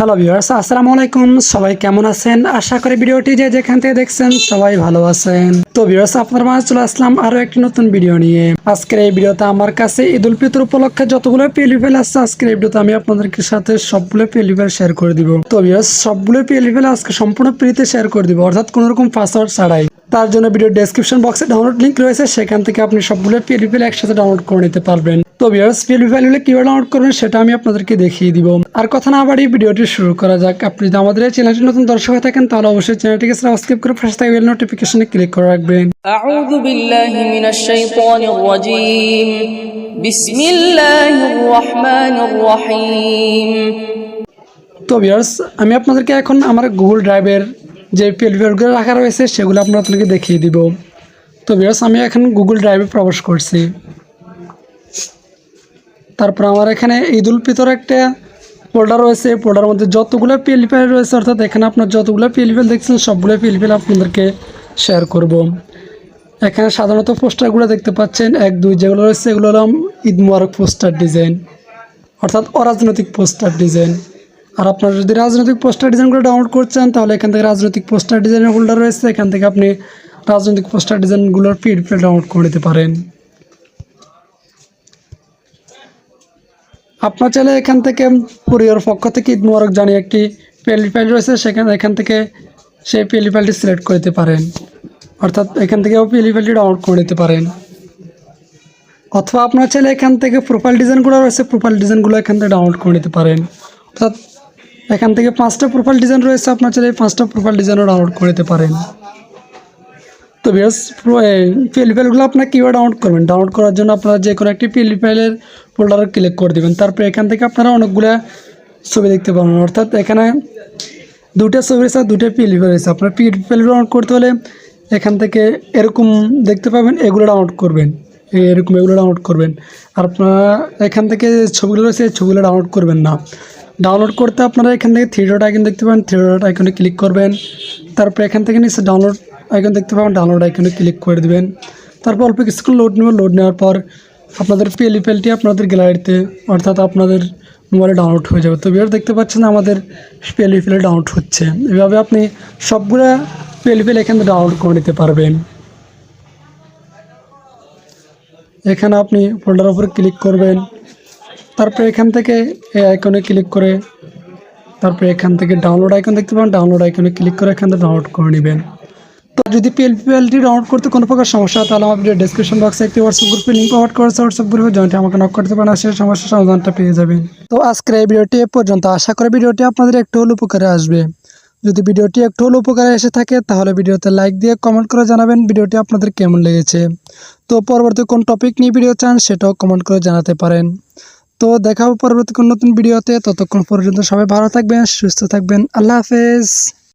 Hello viewers আসসালামু আলাইকুম সবাই কেমন আছেন? আশা করি ভিডিওটি যে যেখান থেকে দেখছেন সবাই ভালো আছেন। তো ভিউয়ার্স আপনার মাঝে চলে আসলাম আরও একটি নতুন ভিডিও নিয়ে। আজকের এই ভিডিওতে আমার কাছে ঈদ উল ফিতর উপলক্ষে যতগুলো পেলিফেল আছে আজকের এই ভিডিওতে আমি আপনাদেরকে সাথে সবগুলো পেলিফেল শেয়ার করে দিব। তো ভিউয়ার্স সবগুলো পেলিফেল আজকে সম্পূর্ণ ফ্রিতে শেয়ার করে দিব, অর্থাৎ কোনো রকম পাসওয়ার্ড ছাড়াই। তার জন্য ভিডিও ডেসক্রিপশন বক্সে ডাউনলোড লিংক রয়েছে, সেখান থেকে আপনি সবগুলো পেলিফেল একসাথে ডাউনলোড করে নিতে পারবেন। তো বিয়ার্স পিএলপি ফাইলগুলো কীভাবে ডাউনলোড করবেন সেটা আমি আপনাদেরকে দেখিয়ে দিব। আর কথা না বাড়ি ভিডিওটি শুরু করা যাক। আপনি যদি আমাদের এই চ্যানেলটি নতুন দর্শক হয়ে থাকেন তাহলে অবশ্যই চ্যানেলটিকে সাবস্ক্রাইব করে পাশে থাকা বেল নোটিফিকেশনে ক্লিক করে রাখবেন। আউযু বিল্লাহি মিনাশ শাইতানির রাজিম বিসমিল্লাহির রহমানির রহিম। তো বিয়ার্স আমি আপনাদেরকে এখন আমার গুগল ড্রাইভের যে পিএলপিগুলো রাখা রয়েছে সেগুলো আপনারা আপনাকে দেখিয়ে দিব। তো বিয়ার্স আমি এখন গুগল ড্রাইভে প্রবেশ করছি। তারপর আমার এখানে ঈদ উল ফিতর একটা ফোল্ডার রয়েছে। ফোল্ডার মধ্যে যতগুলো পিএলপিএল রয়েছে, অর্থাৎ এখানে আপনার যতগুলো পিএলপিএল দেখছেন সবগুলো পিএলপিএল আপনাদেরকে শেয়ার করব। এখানে সাধারণত পোস্টারগুলো দেখতে পাচ্ছেন, এক, দুই যেগুলো রয়েছে, এগুলো হলো ঈদ মুবারক পোস্টার ডিজাইন অর্থাৎ অরাজনৈতিক পোস্টার ডিজাইন আর আপনারা যদি রাজনৈতিক পোস্টার ডিজাইনগুলো ডাউনলোড করছেন, তাহলে এখান থেকে রাজনৈতিক পোস্টার ডিজাইনের হোল্ডার রয়েছে। এখান থেকে আপনি রাজনৈতিক পোস্টার ডিজাইনগুলোর পিডিএফ ডাউনলোড করে নিতে পারেন। আপনার চাইলে এখান থেকে পরিবার পক্ষ থেকে ঈদ মুবারক জানিয়ে একটি পেলি ফাইল রয়েছে, সেখানে এখান থেকে সেই পেলি ফাইলটি সিলেক্ট করে দিতে পারেন। অর্থাৎ এখান থেকেও পেলি ফাইলটি ডাউনলোড করে নিতে পারেন। অথবা আপনার চাইলে এখান থেকে প্রোফাইল ডিজাইনগুলো রয়েছে প্রোফাইল ডিজাইনগুলো এখান থেকে ডাউনলোড করে নিতে পারেন। অর্থাৎ এখান থেকে পাঁচটা প্রোফাইল ডিজাইন রয়েছে, আপনার চাইলে পাঁচটা প্রোফাইল ডিজাইনও ডাউনলোড করে নিতে পারেন। তো বেশ পিএল আপনার কীভাবে ডাউনলোড করবেন? ডাউনলোড করার জন্য আপনারা যে কোনো একটি পিএল ফাইলের ফোল্ডারে ক্লিক করে দেবেন। তারপরে এখান থেকে আপনারা অনেকগুলো ছবি দেখতে পাবেন। অর্থাৎ এখানে দুটো ছবি রয়েছে দুটো পিএল ফাইল রয়েছে। আপনার পিএল ফাইল ডাউনলোড করতে হলে এখান থেকে এরকম দেখতে পাবেন, এগুলো ডাউনলোড করবেন। এরকম এগুলো ডাউনলোড করবেন। আর আপনারা এখান থেকে ছবিগুলো রয়েছে ছবিগুলো ডাউনলোড করবেন না। ডাউনলোড করতে আপনারা এখান থেকে থ্রি ডট আইকন দেখতে পাবেন। থ্রি ডট আইকনে ক্লিক করবেন। তারপর এখান থেকে নিচে ডাউনলোড আইকন দেখতে পাবেন ডাউনলোড আইকনে ক্লিক করে দেবেন। তারপর অল্প কিছুক্ষণ লোড নেবেন। লোড নেওয়ার পর আপনাদের পিএলই ফাইলটি আপনাদের গ্যালারিতে অর্থাৎ আপনাদের মোবাইলে ডাউনলোড হয়ে যাবে। তো এবার দেখতে পাচ্ছেন আমাদের পিএলই ফাইলে ডাউনলোড হচ্ছে। এভাবে আপনি সবগুলো পিএলই ফাইল এখান থেকে ডাউনলোড করে নিতে পারবেন। এখানে আপনি ফোল্ডার উপরে ক্লিক করবেন। তারপরে এখান থেকে এই আইকনে ক্লিক করে, তারপরে এখান থেকে ডাউনলোড আইকন দেখতে পাবেন। ডাউনলোড আইকনে ক্লিক করে এখান থেকে ডাউনলোড করে নেবেন। তো যদি পিএলপিএলটি ডাউনলোড করতে কোনো প্রকার সমস্যা তাহলে আমার ভিডিও ডিসক্রিপশন বক্সে একটি হোয়াটসঅ্যাপ গ্রুপে লিঙ্ক প্রোভাইড করেছে হোয়াটসঅ্যাপ গ্রুপে জয়েন্টে আমাকে নক করতে পারেন সেই সমস্যার সমাধানটা পেয়ে যাবেন। তো আজকের এই ভিডিওটি এ পর্যন্ত। আশা করি ভিডিওটি আপনাদের একটু হলে উপকারে আসবে। যদি ভিডিওটি একটু হলে উপকারে এসে থাকে, তাহলে ভিডিওতে লাইক দিয়ে কমেন্ট করে জানাবেন ভিডিওটি আপনাদের কেমন লেগেছে। তো পরবর্তী কোন টপিক নিয়ে ভিডিও চান, সেটাও কমেন্ট করে জানাতে পারেন। তো দেখা হবে পরবর্তী কোন নতুন ভিডিওতে ততক্ষণ পর্যন্ত সবাই ভালো থাকবেন, সুস্থ থাকবেন। আল্লাহ হাফেজ।